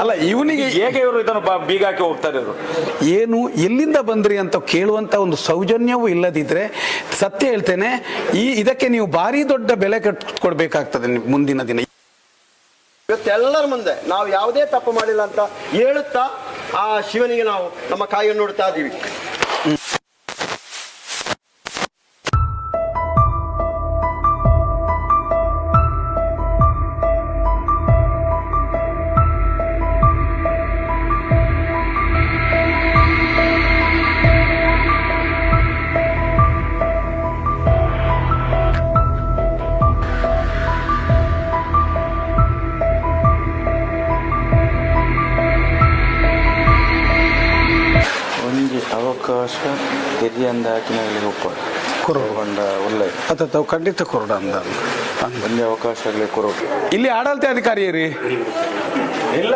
ಅಲ್ಲ ಇವನಿಗೆ ಹೇಗೆ ಇವರು ಇದನ್ನು ಬೀಗಾಕಿ ಬೀಗ ಹಾಕಿ ಹೋಗ್ತಾರೆ ಇವರು ಏನು ಎಲ್ಲಿಂದ ಬಂದ್ರಿ ಅಂತ ಕೇಳುವಂತ ಒಂದು ಸೌಜನ್ಯವೂ ಇಲ್ಲದಿದ್ರೆ ಸತ್ಯ ಹೇಳ್ತೇನೆ ಈ ಇದಕ್ಕೆ ನೀವು ಭಾರಿ ದೊಡ್ಡ ಬೆಲೆ ಕಟ್ಕೊಡ್ಬೇಕಾಗ್ತದೆ ಮುಂದಿನ ದಿನ. ಇವತ್ತೆಲ್ಲರ ಮುಂದೆ ನಾವು ಯಾವುದೇ ತಪ್ಪು ಮಾಡಿಲ್ಲ ಅಂತ ಹೇಳುತ್ತಾ ಆ ಶಿವನಿಗೆ ನಾವು ನಮ್ಮ ಕಾಯಿಯನ್ನು ನೋಡ್ತಾ ಇದ್ದೀವಿ. ಕೊರಗೊಂಡ ಒಳ್ಳೆ ತಾವು ಖಂಡಿತ ಕೊರಡ ಅಂದ ಅವಕಾಶ ಅವಕಾಶಗಳೇ ಕೊರೋ ಇಲ್ಲಿ ಆಡಳಿತಾಧಿಕಾರಿ ರೀ ಇಲ್ಲ.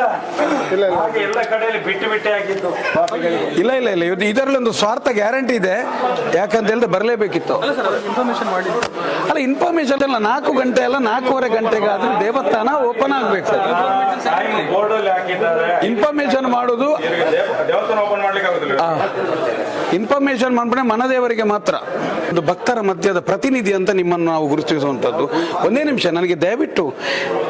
ಹಾಗೆ ಎಲ್ಲ ಕಡೆಯಲ್ಲಿ ಬಿಟ್ಟು ಬಿಟ್ಟೆ ಆಗಿತ್ತು. ಇಲ್ಲ ಇಲ್ಲ ಇಲ್ಲ. ಇದು ಇದರಲ್ಲಿ ಒಂದು ಸ್ವಾರ್ಥ ಗ್ಯಾರಂಟಿ ಇದೆ. ಯಾಕಂತ ಹೇಳಿದ್ರೆ ಬರಲೇಬೇಕಿತ್ತು. ಅಲ್ಲ ಇನ್ಫಾರ್ಮೇಶನ್ ಎಲ್ಲ ನಾಲ್ಕು ಗಂಟೆ ಅಲ್ಲ ನಾಲ್ಕೂವರೆ ಗಂಟೆಗೆ ಆದ್ರೆ ದೇವಸ್ಥಾನ ಓಪನ್ ಆಗ್ಬೇಕು ಸರ್. ಟೈಮ್ ಬೋರ್ಡ್ ಅಲ್ಲಿ ಹಾಕಿದ್ದಾರೆ. ಇನ್ಫಾರ್ಮೇಶನ್ ಮಾಡೋದು ದೇವಸ್ಥಾನ ಓಪನ್ ಮಾಡ್ಲಿಕ್ಕೆ ಆಗುದಿಲ್ಲ. ಇನ್ಫಾರ್ಮೇಶನ್ ಮಾಡ್ಬಿಟ್ರೆ ಮನದೇವರಿಗೆ ಮಾತ್ರ. ಒಂದು ಭಕ್ತರ ಮಧ್ಯದ ಪ್ರತಿನಿಧಿ ಅಂತ ನಿಮ್ಮನ್ನು ನಾವು ಗುರುತಿಸುವಂಥದ್ದು. ಒಂದೇ ನಿಮಿಷ ನನಗೆ ದಯವಿಟ್ಟು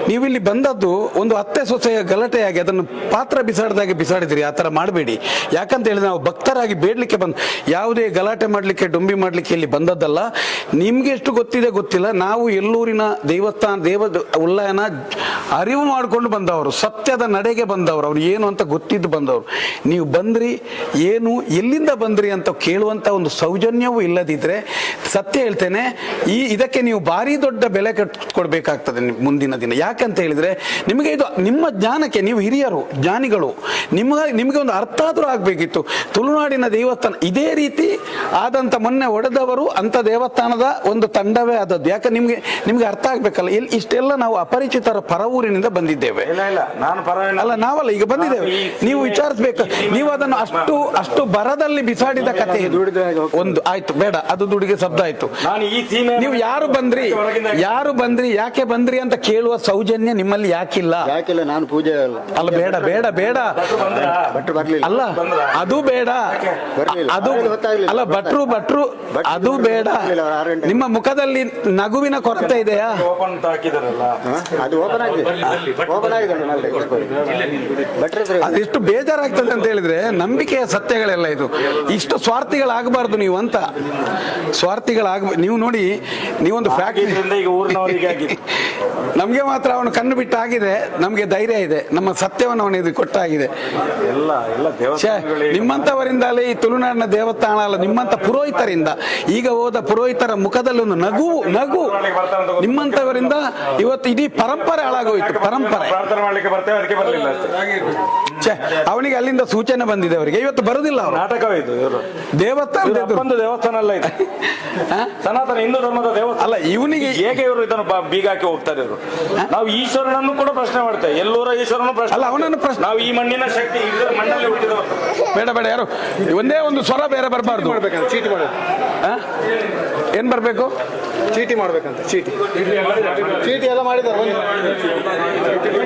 ನೀವಿಲ್ಲಿ ಬಂದದ್ದು ಒಂದು ಅತ್ತೆ ಸೊಸೆಯ ಗಲಾಟೆಯಾಗಿ ಅದನ್ನು ಪಾತ್ರ ಬಿಸಾಡಿದಾಗೆ ಬಿಸಾಡಿದಿರಿ, ಆ ಥರ ಮಾಡಬೇಡಿ. ಯಾಕಂತ ಹೇಳಿದ್ರೆ ನಾವು ಭಕ್ತರಾಗಿ ಬೇಡಲಿಕ್ಕೆ ಬಂದು, ಯಾವುದೇ ಗಲಾಟೆ ಮಾಡಲಿಕ್ಕೆ, ಡೊಂಬಿ ಮಾಡಲಿಕ್ಕೆ ಇಲ್ಲಿ ಬಂದದ್ದಲ್ಲ. ನಿಮಗೆ ಎಷ್ಟು ಗೊತ್ತಿದೆ ಗೊತ್ತಿಲ್ಲ. ನಾವು ಎಲ್ಲೂರಿನ ದೇವಸ್ಥಾನ, ದೇವ ಉಲ್ಲಯನ ಅರಿವು ಮಾಡಿಕೊಂಡು ಬಂದವರು, ಸತ್ಯದ ನಡೆಗೆ ಬಂದವರು, ಅವ್ರು ಏನು ಅಂತ ಗೊತ್ತಿದ್ದು ಬಂದವರು. ನೀವು ಬಂದ್ರಿ, ಏನು, ಎಲ್ಲಿಂದ ಬಂದ್ರಿ ಅಂತ ಕೇಳುವಂತ ಒಂದು ಸೌಜನ್ಯವೂ ಇಲ್ಲದಿದ್ರೆ, ಸತ್ಯ ಹೇಳ್ತೇನೆ, ಈ ಇದಕ್ಕೆ ನೀವು ಭಾರಿ ದೊಡ್ಡ ಬೆಲೆ ಕಟ್, ಕೊಡ್ಬೇಕಾಗ್ತದೆ ಮುಂದಿನ ದಿನ. ಯಾಕಂತ ಹೇಳಿದ್ರೆ, ನಿಮಗೆ ಇದು ನಿಮ್ಮ ಜ್ಞಾನಕ್ಕೆ ನೀವು ಹಿರಿಯರು ಜ್ಞಾನಿಗಳು ನಿಮಗೆ ನಿಮಗೆ ಒಂದು ಅರ್ಥ ಆದ್ರೂ ಆಗ್ಬೇಕಿತ್ತು. ತುಳುನಾಡಿನ ದೇವಸ್ಥಾನ ಇದೇ ರೀತಿ ಆದಂತ ಮೊನ್ನೆ ಒಡೆದವರು ಅಂತ ದೇವಸ್ಥಾನದ ಒಂದು ತಂಡವೇ ಆದದ್ದು. ಯಾಕೆ ನಿಮಗೆ ನಿಮಗೆ ಅರ್ಥ ಆಗಬೇಕಲ್ಲ ಇಲ್ಲಿ ಇಷ್ಟೆಲ್ಲ ನಾವು ಅಪರಿಚಿತರ ಪರವೂರಿನಿಂದ ಬಂದಿದ್ದೇವೆ. ಇಲ್ಲ ಇಲ್ಲ ನಾನು ಪರವಾಗಿಲ್ಲ. ಅಲ್ಲ ನಾವಲ್ಲ ಈಗ ಬಂದಿದ್ದೇವೆ. ನೀವು ವಿಚಾರಿಸ್ಬೇಕು. ನೀವು ಅದನ್ನು ಅಷ್ಟು ಅಷ್ಟು ಬರದಲ್ಲಿ ಬಿಸಾಡಿದ ಕಥೆ ಒಂದು ಆಯ್ತು ಬೇಡ ಅದು ದುಡಿಗೆ ಶಬ್ದ ಆಯ್ತು. ನಾನು ಈ ಸೀಮೆ ನೀವು ಯಾರು ಬಂದ್ರಿ? ಯಾರು ಬಂದ್ರಿ? ಯಾಕೆ ಬಂದ್ರಿ ಅಂತ ಕೇಳುವ ಸೌಜನ್ಯ ನಿಮ್ಮಲ್ಲಿ ಯಾಕಿಲ್ಲ? ಯಾಕಿಲ್ಲ ನಾನು ಪೂಜೆ ಅಲ್ಲ ಬೇಡ ಬೇಡ ಬೇಡ ಭಟ್ರು ಬರ್ಲಿಲ್ಲ ಅಲ್ಲ ಅದು ಬೇಡ ಬರ್ಲಿಲ್ಲ. ಅದು ಗೊತ್ತಾಗ್ಲಿಲ್ಲ. ಅಲ್ಲ ಭಟ್ರು ಭಟ್ರು ಭಟ್ರು ಅದು ಬೇಡ ಬರ್ಲಿಲ್ಲ, ಅವ್ರು ಆರು ಗಂಟೆಗೆ. ನಿಮ್ಮ ಮುಖದಲ್ಲಿ ನಗುವಿನ ಕೊರತೆ ಇದೆಯಾ ಓಪನ್ ಅಂತ ಹಾಕಿದಾರಲ್ಲ ಹ? ಅದು ಓಪನ್ ಆಗಿದೆ ಓಪನ್ ಆಗಿದೆ ಉಂಟು, ನಾಳೆ ತೆಗೆದುಕೊಳ್ಳಿ. ಭಟ್ರ ಹತ್ರ ಇದೆ. ಅದೆಷ್ಟು ಬೇಜಾರಾಗ್ತದೆ ಅಂತ ಹೇಳಿದ್ರೆ ನಂಬಿಕೆಯ ಸತ್ಯಗಳೆಲ್ಲ ಇದು ಇಷ್ಟು ಸ್ವಾರ್ಥಿಗಳಾಗಬಾರ್ದು ನೀವು ಅಂತ ಸ್ವಾರ್ಥಿಗಳಾಗ ನೀವು ನೋಡಿ ನೀವೊಂದು ಫ್ಯಾಕ್ಟ್ರಿ ನಮ್ಗೆ ಈಗ ಊರಿನವರಿಗೆ ಆಗಿದೆ ನಮಗೆ ಮಾತ್ರ ಅವನು ಕಣ್ಣು ಬಿಟ್ಟು ಆಗಿದೆ ನಮಗೆ ಧೈರ್ಯ ಇದೆ ನಮ್ಮ ಸತ್ಯವನ್ನು ಅವನು ಇದು ಕೊಟ್ಟಾಗಿದೆ. ನಿಮ್ಮಂಥವರಿಂದಲೇ ಈ ತುಳುನಾಡಿನ ದೇವಸ್ಥಾನ ಅಲ್ಲ ನಿಮ್ಮಂತ ಪುರೋಹಿತರಿಂದ. ಈಗ ಹೋದ ಪುರೋಹಿತರ ಮುಖದಲ್ಲಿ ಒಂದು ನಗು ನಗು. ನಿಮ್ಮಂತವರಿಂದ ಇವತ್ತು ಇಡೀ ಪರಂಪರೆ ಹಾಳಾಗೋಯ್ತು ಪರಂಪರೆ. ಅವನಿಗೆ ಅಲ್ಲಿಂದ ಸೂಚನೆ ಬಂದಿದೆ ಅವರಿಗೆ. ಇವತ್ತು ಬರುದಿಲ್ಲ ಅವರು. ನಾಟಕವೇ ಇದು ಇವರು. ದೇವಸ್ಥಾನ ದೇವಸ್ಥಾನ ಅಲ್ಲ ಇದು. ಸನಾತನ ಹಿಂದೂ ಧರ್ಮದ ದೇವಸ್ಥಾನ. ಅಲ್ಲ ಇವನಿಗೆ ಹೇಗೆ ಇವರು ಇದನ್ನು ಬೀಗಾಕಿ ಬೀಗ ಹಾಕಿ ಹೋಗ್ತಾರೆ ಇವರು? ನಾವು ಈಶ್ವರನನ್ನು ಕೂಡ ಪ್ರಶ್ನೆ ಮಾಡ್ತೇವೆ. ಎಲ್ಲೂರ ಈಶ್ವರನು ಪ್ರಶ್ನೆ ಅಲ್ಲ, ಅವನನ್ನು ಪ್ರಶ್ನೆ- ನಾವು ಈ ಮಣ್ಣಿನ ಶಕ್ತಿ ಇದರ ಮಣ್ಣಲ್ಲಿ ಹುಟ್ಟಿದವರು ಬೇಡ ಬೇಡ ಯಾರು? ಒಂದೇ ಒಂದು ಸ್ವರ ಬೇರೆ ಬರಬಾರ್ದು. ಚೀಟಿ ಮಾಡೋದು ಏನ್ ಬರಬೇಕು? ಚೀಟಿ ಮಾಡ್ಬೇಕಂತ ಚೀಟಿ. ಚೀಟಿ ಎಲ್ಲ ಮಾಡಿದ್ದಾರೆ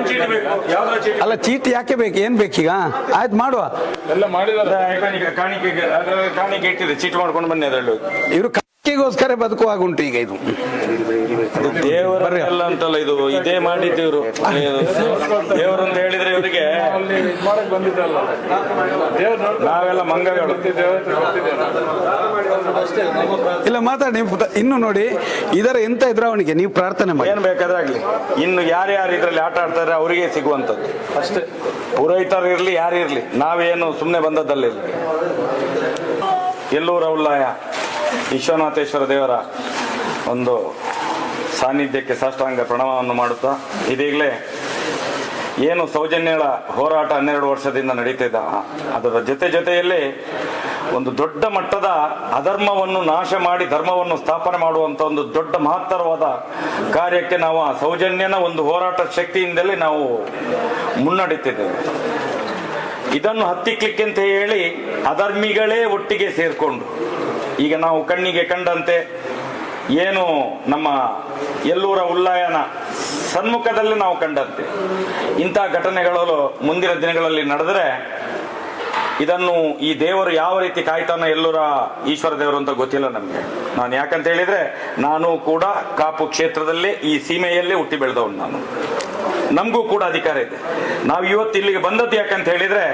ಚೀಟಿ ಬೇಕು. ಯಾವ್ದೋ ಚೀಟಿ. ಅಲ್ಲ ಚೀಟಿ ಯಾಕೆ ಬೇಕು? ಏನ್ ಬೇಕೀಗ? ಆಯ್ತು ಮಾಡುವ. ಎಲ್ಲ ಮಾಡಿದ್ದಾರೆ ಕಾಣಿಕೆ ಕಾಣಿಕೆ ಇಟ್ಟಿದೆ. ಚೀಟ್ ಮಾಡ್ಕೊಂಡು ಬನ್ನಿ ಅದರಲ್ಲಿ. ಇವರು ಕಾಣಿಕೆಗೋಸ್ಕರ ಬದುಕುವಾಗ ಉಂಟು ಈಗ ಇದು. ದೇವರಲ್ಲ ಅಂತಲ್ಲ ಇದು ಇದೇ ಮಾಡಿದ್ದು ಇವರು. ದೇವರು ಅಂತ ಹೇಳಿದ್ರೆ ಇವರಿಗೆ ನಾವೆಲ್ಲ ಮಂಗಗಳು. ಇಲ್ಲ ಮಾತಾಡಿ ಇನ್ನು ನೋಡಿ ಇದರ ಎಂತ ಇದ್ರ ಅವನಿಗೆ ನೀವು ಪ್ರಾರ್ಥನೆ ಮಾಡಿ. ಏನ್ ಬೇಕಾದ್ರೆ ಆಗ್ಲಿ. ಇನ್ನು ಯಾರ್ಯಾರು ಇದ್ರಲ್ಲಿ ಆಟ ಆಡ್ತಾರೆ ಅವರಿಗೆ ಸಿಗುವಂತದ್ದು ಅಷ್ಟೇ. ಪುರೋಹಿತರು ಇರ್ಲಿ ಯಾರು ಇರ್ಲಿ. ನಾವೇನು ಸುಮ್ಮನೆ ಬಂದದ್ದಲ್ಲ ಎಲ್ಲೂರ ಉಲ್ಲಾಯ ವಿಶ್ವನಾಥೇಶ್ವರ ದೇವರ ಒಂದು ಸಾನ್ನಿಧ್ಯಕ್ಕೆ ಸಾಷ್ಟಾಂಗ ಪ್ರಣಾಮವನ್ನು ಮಾಡುತ್ತಾ, ಇದೀಗಲೇ ಏನು ಸೌಜನ್ಯಗಳ ಹೋರಾಟ ಹನ್ನೆರಡು ವರ್ಷದಿಂದ ನಡೀತಿದ್ದ ಅದರ ಜೊತೆ ಜೊತೆಯಲ್ಲಿ ಒಂದು ದೊಡ್ಡ ಮಟ್ಟದ ಅಧರ್ಮವನ್ನು ನಾಶ ಮಾಡಿ ಧರ್ಮವನ್ನು ಸ್ಥಾಪನೆ ಮಾಡುವಂತ ಒಂದು ದೊಡ್ಡ ಮಹತ್ತರವಾದ ಕಾರ್ಯಕ್ಕೆ ನಾವು ಆ ಸೌಜನ್ಯನ ಒಂದು ಹೋರಾಟ ಶಕ್ತಿಯಿಂದಲೇ ನಾವು ಮುನ್ನಡೀತಿದ್ದೇವೆ. ಇದನ್ನು ಹತ್ತಿಕ್ಲಿಕ್ಕೆ ಅಂತ ಹೇಳಿ ಅಧರ್ಮಿಗಳೇ ಒಟ್ಟಿಗೆ ಸೇರ್ಕೊಂಡು ಈಗ ನಾವು ಕಣ್ಣಿಗೆ ಕಂಡಂತೆ ಏನು ನಮ್ಮ ಎಲ್ಲೂರ ಉಲ್ಲಾಯನ ಸನ್ಮುಖದಲ್ಲಿ ನಾವು ಕಂಡಂತೆ. ಇಂಥ ಘಟನೆಗಳು ಮುಂದಿನ ದಿನಗಳಲ್ಲಿ ನಡೆದರೆ ಇದನ್ನು ಈ ದೇವರು ಯಾವ ರೀತಿ ಕಾಯ್ತಾನ ಎಲ್ಲೂರ ಈಶ್ವರ ದೇವರು ಅಂತ ಗೊತ್ತಿಲ್ಲ ನಮಗೆ. ನಾನು ಯಾಕಂತ ಹೇಳಿದ್ರೆ, ನಾನು ಕೂಡ ಕಾಪು ಕ್ಷೇತ್ರದಲ್ಲಿ ಈ ಸೀಮೆಯಲ್ಲಿ ಹುಟ್ಟಿ ಬೆಳೆದವನು ನಾನು. ನಮಗೂ ಕೂಡ ಅಧಿಕಾರ ಇದೆ. ನಾವು ಇವತ್ತು ಇಲ್ಲಿಗೆ ಬಂದದ್ದು ಯಾಕಂತ ಹೇಳಿದ್ರೆ,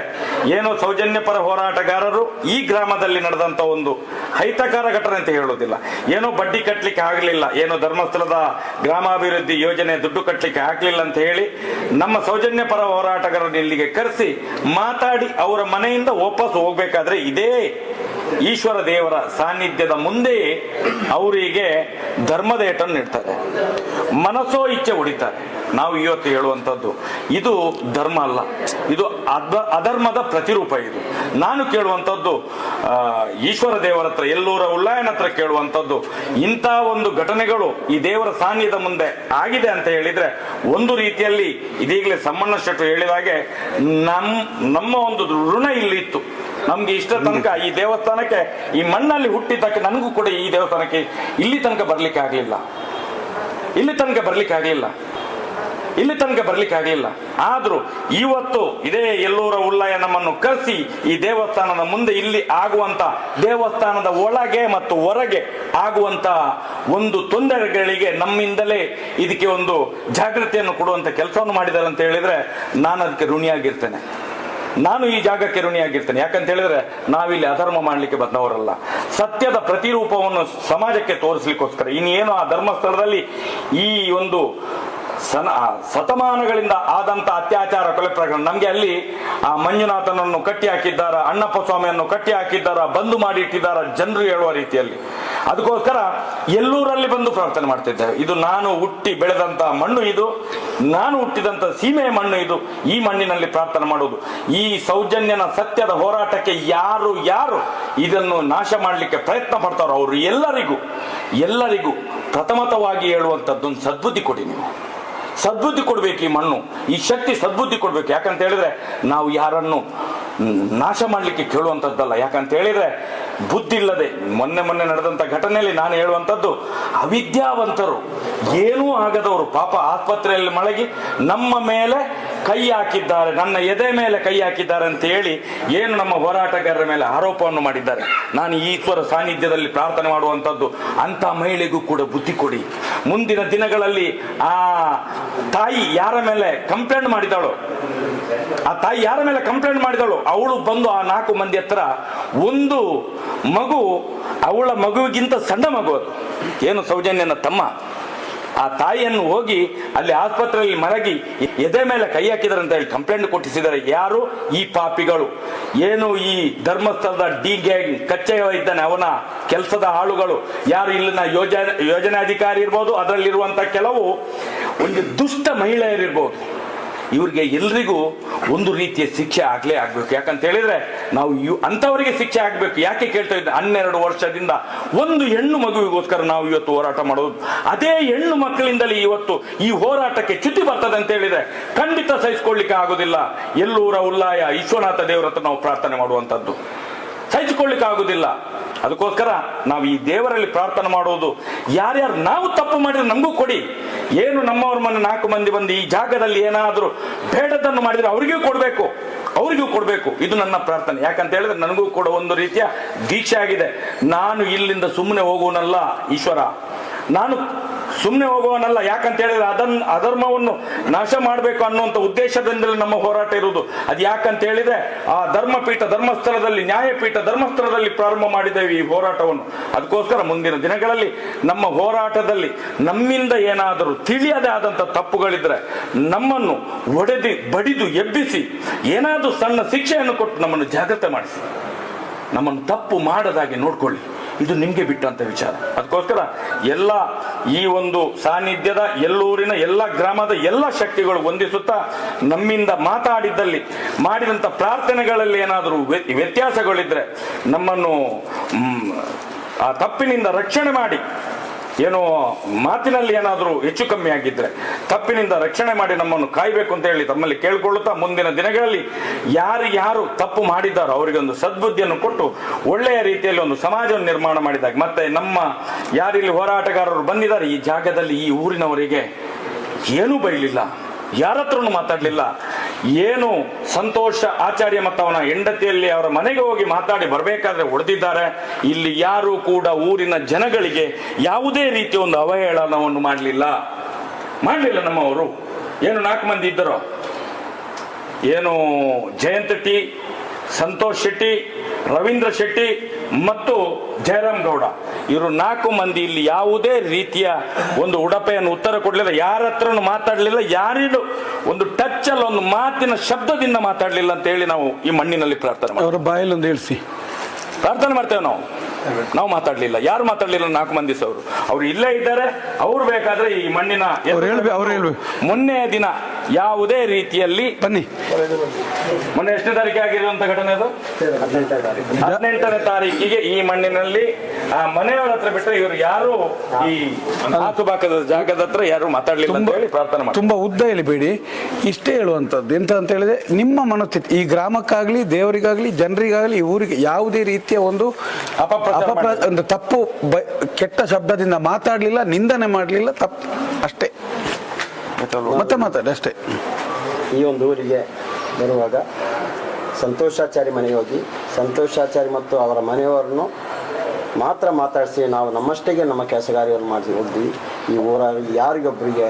ಏನೋ ಸೌಜನ್ಯಪರ ಹೋರಾಟಗಾರರು ಈ ಗ್ರಾಮದಲ್ಲಿ ನಡೆದಂತ ಒಂದು ಹೈತಕಾರ ಘಟನೆ ಅಂತ ಹೇಳೋದಿಲ್ಲ ಏನೋ ಬಡ್ಡಿ ಕಟ್ಟಲಿಕ್ಕೆ ಆಗಲಿಲ್ಲ, ಏನೋ ಧರ್ಮಸ್ಥಳದ ಗ್ರಾಮಾಭಿವೃದ್ಧಿ ಯೋಜನೆ ದುಡ್ಡು ಕಟ್ಟಲಿಕ್ಕೆ ಆಗಲಿಲ್ಲ ಅಂತ ಹೇಳಿ ನಮ್ಮ ಸೌಜನ್ಯಪರ ಹೋರಾಟಗಾರರನ್ನು ಇಲ್ಲಿಗೆ ಕರೆಸಿ ಮಾತಾಡಿ ಅವರ ಮನೆಯಿಂದ ವಾಪಸ್ ಹೋಗ್ಬೇಕಾದ್ರೆ ಇದೇ ಈಶ್ವರ ದೇವರ ಸಾನ್ನಿಧ್ಯದ ಮುಂದೆ ಅವರಿಗೆ ಧರ್ಮದ ಏಟನ್ನು ನೀಡ್ತಾರೆ. ಮನಸ್ಸೋ ಇಚ್ಛೆ ಹೊಡಿತಾರೆ ನಾವು ಇವತ್ತು ಹೇಳುವಂಥದ್ದು, ಇದು ಧರ್ಮ ಅಲ್ಲ. ಇದು ಅಧ ಅಧರ್ಮದ ಪ್ರತಿರೂಪ ಇದು. ನಾನು ಕೇಳುವಂಥದ್ದು ಈಶ್ವರ ದೇವರ ಹತ್ರ, ಎಲ್ಲೂರ ಉಲ್ಲಾಯನ ಹತ್ರ ಕೇಳುವಂಥದ್ದು, ಇಂಥ ಒಂದು ಘಟನೆಗಳು ಈ ದೇವರ ಸಾನ್ನಿಧ್ಯದ ಮುಂದೆ ಆಗಿದೆ ಅಂತ ಹೇಳಿದ್ರೆ, ಒಂದು ರೀತಿಯಲ್ಲಿ ಇದೀಗಲೇ ಸಮ್ಮಣ್ಣ ಶೆಟ್ಟರು ಹೇಳಿದ ಹಾಗೆ ನಮ್, ನಮ್ಮ ಒಂದು ಋಣ ಇಲ್ಲಿತ್ತು. ನಮ್ಗೆ ಇಷ್ಟ ತನಕ ಈ ದೇವಸ್ಥಾನಕ್ಕೆ, ಈ ಮಣ್ಣಲ್ಲಿ ಹುಟ್ಟಿದ್ದಕ್ಕೆ ನನಗೂ ಕೂಡ ಈ ದೇವಸ್ಥಾನಕ್ಕೆ ಇಲ್ಲಿ ತನಕ ಬರ್ಲಿಕ್ಕೆ ಆಗಲಿಲ್ಲ. ಇಲ್ಲಿ ತನಕ ಬರ್ಲಿಕ್ಕೆ ಆಗಲಿಲ್ಲ. ಇಲ್ಲಿ ತನಕ ಬರ್ಲಿಕ್ಕೆ ಆಗಲಿಲ್ಲ. ಆದ್ರೂ ಇವತ್ತು ಇದೇ ಎಲ್ಲೂರ ಉಳ್ಳಾಯ ನಮ್ಮನ್ನು ಕರೆಸಿ ಈ ದೇವಸ್ಥಾನದ ಮುಂದೆ ಇಲ್ಲಿ ಆಗುವಂತ, ದೇವಸ್ಥಾನದ ಒಳಗೆ ಮತ್ತು ಹೊರಗೆ ಆಗುವಂತ ಒಂದು ತೊಂದರೆಗಳಿಗೆ ನಮ್ಮಿಂದಲೇ ಇದಕ್ಕೆ ಒಂದು ಜಾಗೃತಿಯನ್ನು ಕೊಡುವಂತ ಕೆಲಸವನ್ನು ಮಾಡಿದ್ದಾರೆ ಅಂತ ಹೇಳಿದ್ರೆ ನಾನು ಅದಕ್ಕೆ ಋಣಿಯಾಗಿರ್ತೇನೆ. ನಾನು ಈ ಜಾಗಕ್ಕೆ ಋಣಿಯಾಗಿರ್ತೇನೆ. ಯಾಕಂತ ಹೇಳಿದ್ರೆ ನಾವಿಲ್ಲಿ ಅಧರ್ಮ ಮಾಡ್ಲಿಕ್ಕೆ ಬಂದವರಲ್ಲ ಸತ್ಯದ ಪ್ರತಿರೂಪವನ್ನು ಸಮಾಜಕ್ಕೆ ತೋರಿಸ್ಲಿಕ್ಕೋಸ್ಕರ. ಇನ್ನೇನು ಆ ಧರ್ಮಸ್ಥಳದಲ್ಲಿ ಈ ಒಂದು ಸನ ಶತಮಾನಗಳಿಂದ ಆದಂತ ಅತ್ಯಾಚಾರ ಕೊಲೆ ಪ್ರಕರಣ ನಮ್ಗೆ ಅಲ್ಲಿ ಆ ಮಂಜುನಾಥನನ್ನು ಕಟ್ಟಿ ಹಾಕಿದ್ದಾರ ಅಣ್ಣಪ್ಪ ಸ್ವಾಮಿಯನ್ನು ಕಟ್ಟಿ ಹಾಕಿದ್ದಾರ ಬಂದು ಮಾಡಿ ಇಟ್ಟಿದ್ದಾರ ಜನರು ಹೇಳುವ ರೀತಿಯಲ್ಲಿ. ಅದಕ್ಕೋಸ್ಕರ ಎಲ್ಲೂರಲ್ಲಿ ಬಂದು ಪ್ರಾರ್ಥನೆ ಮಾಡ್ತಿದ್ದೇವೆ ಇದು ನಾನು ಹುಟ್ಟಿ ಬೆಳೆದಂತ ಮಣ್ಣು ಇದು, ನಾನು ಹುಟ್ಟಿದಂತ ಸೀಮೆಯ ಮಣ್ಣು ಇದು, ಈ ಮಣ್ಣಿನಲ್ಲಿ ಪ್ರಾರ್ಥನೆ ಮಾಡುವುದು. ಈ ಸೌಜನ್ಯನ ಸತ್ಯದ ಹೋರಾಟಕ್ಕೆ ಯಾರು ಯಾರು ಇದನ್ನು ನಾಶ ಮಾಡಲಿಕ್ಕೆ ಪ್ರಯತ್ನ ಪಡ್ತಾರೋ ಅವರು ಎಲ್ಲರಿಗೂ ಎಲ್ಲರಿಗೂ ಪ್ರಥಮತವಾಗಿ ಹೇಳುವಂಥದ್ದೊಂದು ಸದ್ಬುದ್ಧಿ ಕೊಡಿ ನೀವು. ಸದ್ಬುದ್ಧಿ ಕೊಡ್ಬೇಕು ಈ ಮಣ್ಣು, ಈ ಶಕ್ತಿ ಸದ್ಬುದ್ಧಿ ಕೊಡ್ಬೇಕು. ಯಾಕಂತ ಹೇಳಿದ್ರೆ ನಾವು ಯಾರನ್ನು ನಾಶ ಮಾಡಲಿಕ್ಕೆ ಕೇಳುವಂಥದ್ದಲ್ಲ. ಯಾಕಂತ ಹೇಳಿದ್ರೆ ಬುದ್ಧಿ ಇಲ್ಲದೆ ಮೊನ್ನೆ ಮೊನ್ನೆ ನಡೆದಂತ ಘಟನೆಯಲ್ಲಿ ನಾನು ಹೇಳುವಂಥದ್ದು, ಅವಿದ್ಯಾವಂತರು. ಏನೂ ಆಗದವರು, ಪಾಪ ಆಸ್ಪತ್ರೆಯಲ್ಲಿ ಮಳಗಿ ನಮ್ಮ ಮೇಲೆ ಕೈ ಹಾಕಿದ್ದಾರೆ, ನನ್ನ ಎದೆ ಮೇಲೆ ಕೈ ಹಾಕಿದ್ದಾರೆ ಅಂತ ಹೇಳಿ ಏನು ನಮ್ಮ ಹೋರಾಟಗಾರರ ಮೇಲೆ ಆರೋಪವನ್ನು ಮಾಡಿದ್ದಾರೆ. ನಾನು ಈಶ್ವರ ಸಾನ್ನಿಧ್ಯದಲ್ಲಿ ಪ್ರಾರ್ಥನೆ ಮಾಡುವಂಥದ್ದು ಅಂತ ಮಹಿಳೆಗೂ ಕೂಡ ಬುದ್ಧಿ ಕೊಡಿ. ಮುಂದಿನ ದಿನಗಳಲ್ಲಿ ಆ ತಾಯಿ ಯಾರ ಮೇಲೆ ಕಂಪ್ಲೇಂಟ್ ಮಾಡಿದಳು ಆ ತಾಯಿ ಯಾರ ಮೇಲೆ ಕಂಪ್ಲೇಂಟ್ ಮಾಡಿದಳು ಅವಳು ಬಂದು ಆ ನಾಲ್ಕು ಮಂದಿ ಹತ್ರ ಒಂದು ಮಗು, ಅವಳ ಮಗುವಿಗಿಂತ ಸಣ್ಣ ಮಗು ಅದು. ಏನು ಸೌಜನ್ಯನ ತಮ್ಮ? ಆ ತಾಯಿಯನ್ನು ಹೋಗಿ ಅಲ್ಲಿ ಆಸ್ಪತ್ರೆಯಲ್ಲಿ ಮಲಗಿ ಎದೆ ಮೇಲೆ ಕೈ ಹಾಕಿದ್ದಾರೆ ಅಂತ ಹೇಳಿ ಕಂಪ್ಲೇಂಟ್ ಕೊಟ್ಟಿಸಿದ್ದಾರೆ. ಯಾರು? ಈ ಪಾಪಿಗಳು. ಏನು ಈ ಧರ್ಮಸ್ಥಳದ ಡಿ ಗ್ಯಾಂಗ್ ಕಚ್ಚೆಯ ಇದ್ದಾನೆ, ಅವನ ಕೆಲಸದ ಆಳುಗಳು. ಯಾರು ಇಲ್ಲಿನ ಯೋಜನೆ ಯೋಜನಾಧಿಕಾರಿ ಇರ್ಬೋದು, ಅದರಲ್ಲಿರುವಂತ ಕೆಲವು ಒಂದು ದುಷ್ಟ ಮಹಿಳೆಯರಿರ್ಬೋದು. ಇವ್ರಿಗೆ ಎಲ್ರಿಗೂ ಒಂದು ರೀತಿಯ ಶಿಕ್ಷೆ ಆಗಲೇ ಆಗ್ಬೇಕು. ಯಾಕಂತ ಹೇಳಿದ್ರೆ ನಾವು ಅಂತವರಿಗೆ ಶಿಕ್ಷೆ ಆಗ್ಬೇಕು. ಯಾಕೆ ಕೇಳ್ತಾ ಇದ್ದೆ? ಹನ್ನೆರಡು ವರ್ಷದಿಂದ ಒಂದು ಹೆಣ್ಣು ಮಗುವಿಗೋಸ್ಕರ ನಾವು ಇವತ್ತು ಹೋರಾಟ ಮಾಡೋದು. ಅದೇ ಹೆಣ್ಣು ಮಕ್ಕಳಿಂದಲೇ ಇವತ್ತು ಈ ಹೋರಾಟಕ್ಕೆ ಚ್ಯುತಿ ಬರ್ತದೆ ಅಂತ ಹೇಳಿದ್ರೆ ಖಂಡಿತ ಸಹಿಸಿಕೊಳ್ಳಿಕ್ಕೆ ಆಗುದಿಲ್ಲ. ಎಲ್ಲೂರ ಉಲ್ಲಾಯ ವಿಶ್ವನಾಥ ದೇವರ ನಾವು ಪ್ರಾರ್ಥನೆ ಮಾಡುವಂಥದ್ದು. ಸಹಿಸಿಕೊಳ್ಳಿಕ್ಕೆ ಆಗುದಿಲ್ಲ. ಅದಕ್ಕೋಸ್ಕರ ನಾವು ಈ ದೇವರಲ್ಲಿ ಪ್ರಾರ್ಥನೆ ಮಾಡುವುದು ಯಾರ್ಯಾರು ನಾವು ತಪ್ಪು ಮಾಡಿದ್ರೆ ನಮಗೂ ಕೊಡಿ. ಏನು ನಮ್ಮವ್ರ ಮನೆ ನಾಲ್ಕು ಮಂದಿ ಬಂದು ಈ ಜಾಗದಲ್ಲಿ ಏನಾದರೂ ಬೇಡದನ್ನು ಮಾಡಿದರೆ ಅವರಿಗೂ ಕೊಡಬೇಕು. ಅವರಿಗೂ ಕೊಡಬೇಕು. ಇದು ನನ್ನ ಪ್ರಾರ್ಥನೆ. ಯಾಕಂತ ಹೇಳಿದ್ರೆ ನನಗೂ ಕೂಡ ಒಂದು ರೀತಿಯ ದೀಕ್ಷೆ ಆಗಿದೆ. ನಾನು ಇಲ್ಲಿಂದ ಸುಮ್ಮನೆ ಹೋಗುವನಲ್ಲ, ಈಶ್ವರ. ನಾನು ಸುಮ್ಮನೆ ಹೋಗುವನಲ್ಲ, ಯಾಕಂತ ಹೇಳಿದ್ರೆ ಅದನ್ನ ಅಧರ್ಮವನ್ನು ನಾಶ ಮಾಡಬೇಕು ಅನ್ನುವಂಥ ಉದ್ದೇಶದಿಂದಲೇ ನಮ್ಮ ಹೋರಾಟ ಇರುವುದು. ಅದು ಯಾಕಂತ ಹೇಳಿದ್ರೆ, ಆ ಧರ್ಮಪೀಠ ಧರ್ಮಸ್ಥಳದಲ್ಲಿ, ನ್ಯಾಯಪೀಠ ಧರ್ಮಸ್ಥಳದಲ್ಲಿ ಪ್ರಾರಂಭ ಮಾಡಿದ್ದೇವೆ ಈ ಹೋರಾಟವನ್ನು. ಅದಕ್ಕೋಸ್ಕರ ಮುಂದಿನ ದಿನಗಳಲ್ಲಿ ನಮ್ಮ ಹೋರಾಟದಲ್ಲಿ ನಮ್ಮಿಂದ ಏನಾದರೂ ತಿಳಿಯದೇ ಆದಂಥ ತಪ್ಪುಗಳಿದ್ರೆ ನಮ್ಮನ್ನು ಒಡೆದು ಬಡಿದು, ಎಬ್ಬಿಸಿ, ಏನಾದರೂ ಸಣ್ಣ ಶಿಕ್ಷೆಯನ್ನು ಕೊಟ್ಟು ನಮ್ಮನ್ನು ಜಾಗ್ರತೆ ಮಾಡಿಸಿ. ನಮ್ಮನ್ನು ತಪ್ಪು ಮಾಡದಾಗೆ ನೋಡ್ಕೊಳ್ಳಿ. ಇದು ನಿಮಗೆ ಬಿಟ್ಟಂತ ವಿಚಾರ. ಅದಕ್ಕೋಸ್ಕರ ಎಲ್ಲ ಈ ಒಂದು ಸಾನ್ನಿಧ್ಯದ ಎಲ್ಲೂರಿನ ಎಲ್ಲ ಗ್ರಾಮದ ಎಲ್ಲ ಶಕ್ತಿಗಳು ಹೊಂದಿಸುತ್ತಾ ನಮ್ಮಿಂದ ಮಾತಾಡಿದ್ದಲ್ಲಿ ಮಾಡಿದಂಥ ಪ್ರಾರ್ಥನೆಗಳಲ್ಲಿ ಏನಾದರೂ ವ್ಯ- ವ್ಯತ್ಯಾಸಗಳಿದ್ರೆ ನಮ್ಮನ್ನು ಆ ತಪ್ಪಿನಿಂದ ರಕ್ಷಣೆ ಮಾಡಿ ಏನೋ ಮಾತಿನಲ್ಲಿ ಏನಾದರೂ ಹೆಚ್ಚು ಕಮ್ಮಿ ಆಗಿದ್ರೆ ತಪ್ಪಿನಿಂದ ರಕ್ಷಣೆ ಮಾಡಿ ನಮ್ಮನ್ನು ಕಾಯಬೇಕು ಅಂತ ಹೇಳಿ ತಮ್ಮಲ್ಲಿ ಕೇಳಿಕೊಳ್ಳುತ್ತಾ ಮುಂದಿನ ದಿನಗಳಲ್ಲಿ ಯಾರು ಯಾರು ತಪ್ಪು ಮಾಡಿದ್ದಾರೋ ಅವರಿಗೆ ಒಂದು ಸದ್ಬುದ್ಧಿಯನ್ನು ಕೊಟ್ಟು ಒಳ್ಳೆಯ ರೀತಿಯಲ್ಲಿ ಒಂದು ಸಮಾಜವನ್ನು ನಿರ್ಮಾಣ ಮಾಡಿದಾಗ, ಮತ್ತೆ ನಮ್ಮ ಯಾರಿಲ್ಲಿ ಹೋರಾಟಗಾರರು ಬಂದಿದ್ದಾರೆ ಈ ಜಾಗದಲ್ಲಿ, ಈ ಊರಿನವರಿಗೆ ಏನೂ ಬೈಲಿಲ್ಲ ಯಾರ ಹತ್ರನೂ ಮಾತಾಡಲಿಲ್ಲ ಏನು ಸಂತೋಷ ಆಚಾರ್ಯ ಮತ್ತು ಅವನ ಹೆಂಡತಿಯಲ್ಲಿ ಅವರ ಮನೆಗೆ ಹೋಗಿ ಮಾತಾಡಿ ಬರಬೇಕಾದ್ರೆ ಹೊಡೆದಿದ್ದಾರೆ. ಇಲ್ಲಿ ಯಾರು ಕೂಡ ಊರಿನ ಜನಗಳಿಗೆ ಯಾವುದೇ ರೀತಿಯ ಒಂದು ಅವಹೇಳನವನ್ನು ಮಾಡಲಿಲ್ಲ. ಮಾಡಲಿಲ್ಲ ನಮ್ಮವರು. ಏನು ನಾಲ್ಕು ಮಂದಿ ಇದ್ದರೋ? ಏನು ಜಯಂತ ಟಿ ಸಂತೋಷ್ ಶೆಟ್ಟಿ, ರವೀಂದ್ರ ಶೆಟ್ಟಿ ಮತ್ತು ಜಯರಾಮ್ ಗೌಡ. ಇವರು ನಾಲ್ಕು ಮಂದಿ ಇಲ್ಲಿ ಯಾವುದೇ ರೀತಿಯ ಒಂದು ಉಡಪೆಯನ್ನು ಉತ್ತರ ಕೊಡಲಿಲ್ಲ. ಯಾರ ಹತ್ರನೂ ಮಾತಾಡಲಿಲ್ಲ. ಯಾರಿಗೂ ಒಂದು ಟಚ್ ಒಂದು ಮಾತಿನ ಶಬ್ದದಿಂದ ಮಾತಾಡಲಿಲ್ಲ ಅಂತ ಹೇಳಿ ನಾವು ಈ ಮಣ್ಣಿನಲ್ಲಿ ಪ್ರಾರ್ಥನೆ ಮಾಡ್ತೇವೆ. ಅವರ ಬಾಯಲ್ಲಿ ಒಂದು ಹೇಳ್ಸಿ. ಪ್ರಾರ್ಥನೆ ಮಾಡ್ತೇವೆ ನಾವು. ನಾವು ಮಾತಾಡ್ಲಿಲ್ಲ. ಯಾರು ಮಾತಾಡ್ಲಿಲ್ಲ? ನಾಲ್ಕು ಮಂದಿ ಅವರು ಅವ್ರು ಇಲ್ಲೇ ಇದ್ದಾರೆ. ಅವ್ರು ಬೇಕಾದ್ರೆ ಈ ಮಣ್ಣಿನ. ಮೊನ್ನೆ ದಿನ ಯಾವುದೇ ರೀತಿಯಲ್ಲಿ ಬನ್ನಿ. ಮೊನ್ನೆ ಎಷ್ಟನೇ ತಾರೀಕಿಗೆ ಆಗಿರುವಂತ ಘಟನೆ ಅದು? ಹದಿನೆಂಟನೇ ತಾರೀಕಿಗೆ ಈ ಮಣ್ಣಿನಲ್ಲಿ ಆ ಮನೆಯವರ ಹತ್ರ ಬಿಟ್ಟರೆ ಇವರು ಯಾರು ಈ ಹಾಕುಬಾಕದ ಜಾಗದ ಹತ್ರ ಯಾರು ಮಾತಾಡ್ಲಿಲ್ಲ ಅಂತ ಹೇಳಿ ಪ್ರಾರ್ಥನೆ ಮಾಡಿ ತುಂಬಾ ಉದ್ದ ಹೇಳಿಬೇಡಿ ಇಷ್ಟೇ ಹೇಳುವಂಥದ್ದು. ಎಂತ ಅಂತ ಹೇಳಿದ್ರೆ ನಿಮ್ಮ ಮನಸ್ಥಿತಿ ಈ ಗ್ರಾಮಕ್ಕಾಗ್ಲಿ ದೇವರಿಗಾಗ್ಲಿ ಜನರಿಗಾಗ್ಲಿ ಈ ಊರಿಗೆ ಯಾವುದೇ ರೀತಿಯ ಒಂದು ಒಂದು ತಪ್ಪು ಬ- ಕೆಟ್ಟ ಶಬ್ದದಿಂದ ಮಾತಾಡ್ಲಿಲ್ಲ ನಿಂದನೆ ಮಾಡಲಿಲ್ಲ ತಪ್ಪು. ಅಷ್ಟೇ. ಮತ್ತೆ ಮಾತಾಡಿ ಅಷ್ಟೇ. ಈ ಒಂದು ಊರಿಗೆ ಬರುವಾಗ ಸಂತೋಷಾಚಾರಿ ಮನೆಗೆ ಹೋಗಿ ಸಂತೋಷಾಚಾರಿ ಮತ್ತು ಅವರ ಮನೆಯವರನ್ನು ಮಾತ್ರ ಮಾತಾಡಿಸಿ ನಾವು ನಮ್ಮಷ್ಟಿಗೆ ನಮ್ಮ ಕೆಲಸಗಾರಿಯನ್ನು ಮಾಡಿ ಹೋದ್ವಿ ಈ ಊರಲ್ಲಿ ಯಾರಿಗೊಬ್ಬರಿಗೆ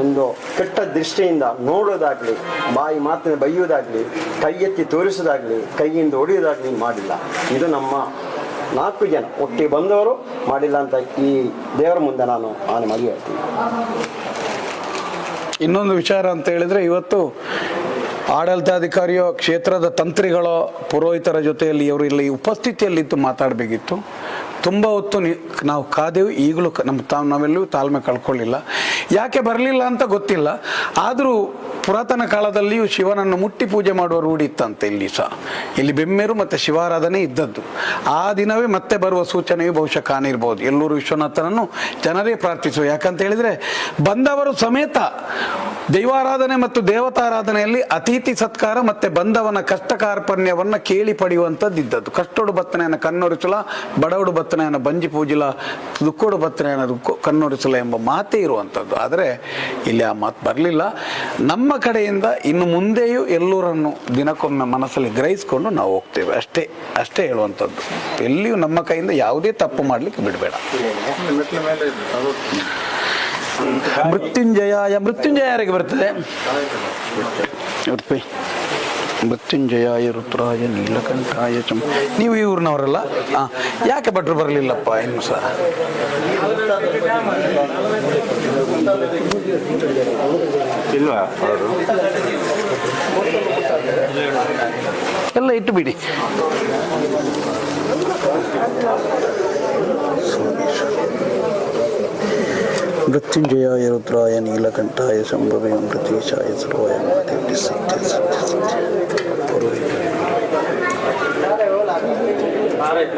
ಒಂದು ಕೆಟ್ಟ ದೃಷ್ಟಿಯಿಂದ ನೋಡೋದಾಗ್ಲಿ, ಬಾಯಿ ಮಾತಿನ ಬೈಯೋದಾಗಲಿ, ಕೈ ಎತ್ತಿ ತೋರಿಸೋದಾಗ್ಲಿ, ಕೈಯಿಂದ ಹೊಡೆಯೋದಾಗಲಿ ಮಾಡಿಲ್ಲ. ಇದು ನಮ್ಮ ನಾಲ್ಕು ಜನ. ಒಟ್ಟಿಗೆ ಬಂದವರು ಮಾಡಿಲ್ಲ ಅಂತ ಈ ದೇವರ ಮುಂದೆ ನಾನು ಆನೆ ಮಾಡಿ ಹೇಳ್ತೀನಿ ಇನ್ನೊಂದು ವಿಚಾರ ಅಂತ ಹೇಳಿದ್ರೆ ಇವತ್ತು ಆಡಳಿತಾಧಿಕಾರಿಯೋ ಕ್ಷೇತ್ರದ ತಂತ್ರಿಗಳೋ ಪುರೋಹಿತರ ಜೊತೆಯಲ್ಲಿ ಇವರು ಇಲ್ಲಿ ಉಪಸ್ಥಿತಿಯಲ್ಲಿತ್ತು ಮಾತಾಡಬೇಕಿತ್ತು. ತುಂಬ ಹೊತ್ತು ನಾವು ಕಾದೆವು, ಈಗಲೂ ನಮ್ಮ ತಾ ನಾವೆಲ್ಲೂ ತಾಳ್ಮೆ ಕಳ್ಕೊಳ್ಳಿಲ್ಲ. ಯಾಕೆ ಬರಲಿಲ್ಲ ಅಂತ ಗೊತ್ತಿಲ್ಲ. ಆದರೂ ಪುರಾತನ ಕಾಲದಲ್ಲಿಯೂ ಶಿವನನ್ನು ಮುಟ್ಟಿ ಪೂಜೆ ಮಾಡುವ ರೂಢಿ ಇತ್ತಂತೆ ಇಲ್ಲಿ ಸಹ. ಇಲ್ಲಿ ಬೆಮ್ಮೆರು ಮತ್ತು ಶಿವಾರಾಧನೆ ಇದ್ದದ್ದು. ಆ ದಿನವೇ ಮತ್ತೆ ಬರುವ ಸೂಚನೆಯು ಬಹುಶಃ ಕಾಣಿರ್ಬೋದು. ಎಲ್ಲೂರು ವಿಶ್ವನಾಥನನ್ನು ಜನರೇ ಪ್ರಾರ್ಥಿಸುವ. ಯಾಕಂತ ಹೇಳಿದರೆ, ಬಂದವರು ಸಮೇತ ದೈವಾರಾಧನೆ ಮತ್ತು ದೇವತಾರಾಧನೆಯಲ್ಲಿ ಅತಿಥಿ ಸತ್ಕಾರ ಮತ್ತು ಬಂದವನ ಕಷ್ಟ ಕಾರ್ಪಣ್ಯವನ್ನ ಕೇಳಿ ಪಡೆಯುವಂಥದ್ದು ಇದ್ದದ್ದು ಕಷ್ಟೋಡು ಬತ್ತನೆಯನ್ನು ಕಣ್ಣೊರಿಸಲ, ಬಡವಡು ಬತ್ತನೆಯನ್ನು ಬಂಜಿ ಪೂಜಿಲ ದುಕ್ಕೋಡು ಬತ್ತನೆಯನ್ನು ದುಕ್ಕು ಕಣ್ಣೊರಿಸಲ ಎಂಬ ಮಾತೇ ಇರುವಂಥದ್ದು ಆದರೆ ಇಲ್ಲಿ ಆ ಮಾತು ಬರಲಿಲ್ಲ. ನಮ್ಮ ಕಡೆಯಿಂದ ಇನ್ನು ಮುಂದೆಯೂ ಎಲ್ಲರನ್ನು ದಿನಕ್ಕೊಮ್ಮೆ ಮನಸ್ಸಲ್ಲಿ ಗ್ರಹಿಸಿಕೊಂಡು ನಾವು ಹೋಗ್ತೇವೆ. ಅಷ್ಟೇ ಅಷ್ಟೇ ಹೇಳುವಂಥದ್ದು ಎಲ್ಲಿಯೂ ನಮ್ಮ ಕೈಯಿಂದ ಯಾವುದೇ ತಪ್ಪು ಮಾಡಲಿಕ್ಕೆ ಬಿಡಬೇಡ. ಮೃತ್ಯುಂಜಯ ಮೃತ್ಯುಂಜಯ ಯಾರಿಗೆ ಬರ್ತದೆ. ಮೃತ್ಯುಂಜಯಾಯ ರುದ್ರಾಯ ನೀಲಕಂಠಾಯ ಚಂ ನೀವು ಈ ಊರಿನವರಲ್ಲ ಆ, ಯಾಕೆ ಭಟ್ರು ಬರಲಿಲ್ಲಪ್ಪ ಇನ್ನು ಸಹ ಇಲ್ವಾ ಅವರು ಎಲ್ಲ ಇಟ್ಟು ಬಿಡಿ ಮೃತ್ಯುಂಜಯಾಯ ರುದ್ರಾಯ ನೀಲಕಂಠಾಯ ಸಂಭವೇ ಮೃತ್ಯುಶಾಯ ಸರ್ವಾಯ ಮಾದೇವಿ ಸತ್ಯ ಸತ್ಯ আরেক